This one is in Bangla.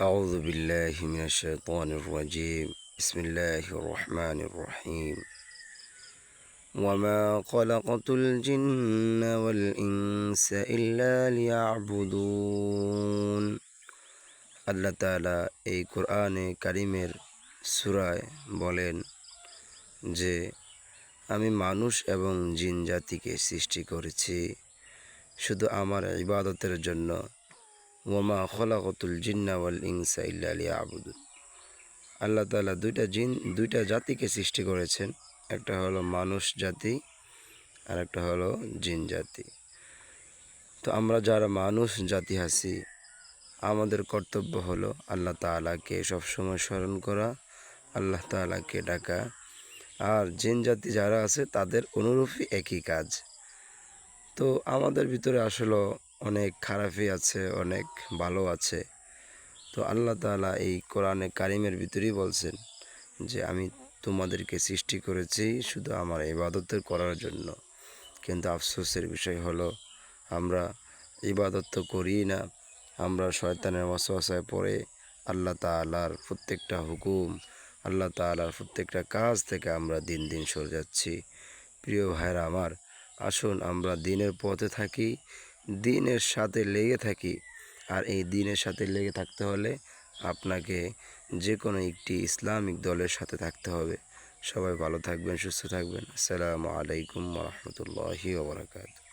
أعوذ بالله من الشيطان الرجيم بسم الله الرحمن الرحيم وما خلقت الجن والإنس إلا ليعبدون আল্লাহ তাআলা এই কোরআনে কারিমের সুরায় বলেন যে আমি মানুষ এবং জিন জাতিকে সৃষ্টি করেছি শুধু আমার ইবাদতের জন্য ওমা খলাকতুল জিন্না ওয়াল ইনসা ইল্লা লিয়াবুদুন। আল্লাহ তাআলা দুইটা জিন, দুইটা জাতিকে সৃষ্টি করেছেন। একটা হলো মানুষ জাতি, আর একটা হলো জিন জাতি। তো আমরা যারা মানুষ জাতি আছি, আমাদের কর্তব্য হলো আল্লাহ তাআলাকে সবসময় স্মরণ করা, আল্লাহ তাআলাকে ডাকা। আর জিন জাতি যারা আছে, তাদের অনুরূপই একই কাজ। তো আমাদের ভিতরে আসলে অনেক খারাপই আছে, অনেক ভালো আছে। তো আল্লাহ তাআলা এই কোরআনে কারিমের ভিতরেই বলছেন যে, আমি তোমাদেরকে সৃষ্টি করেছি শুধু আমার ইবাদতের করার জন্য। কিন্তু আফসোসের বিষয় হলো, আমরা ইবাদত তো করি না। আমরা শয়তানের ওয়াসওয়াসায় পড়ে আল্লাহ তাআলার প্রত্যেকটা হুকুম, আল্লাহ তাআলার প্রত্যেকটা কাজ থেকে আমরা দিন দিন সরে যাচ্ছি। প্রিয় ভাইরা আমার, আসুন আমরা দিনের পথে থাকি দিনের সাথে লেগে থাকি। আর এই দিনের সাথে লেগে থাকতে হলে আপনাকে যে কোনো একটি ইসলামিক দলের সাথে থাকতে হবে। সবাই ভালো থাকবেন, সুস্থ থাকবেন। আসসালামু আলাইকুম রহমতুল্লাহি ওবরাকাতু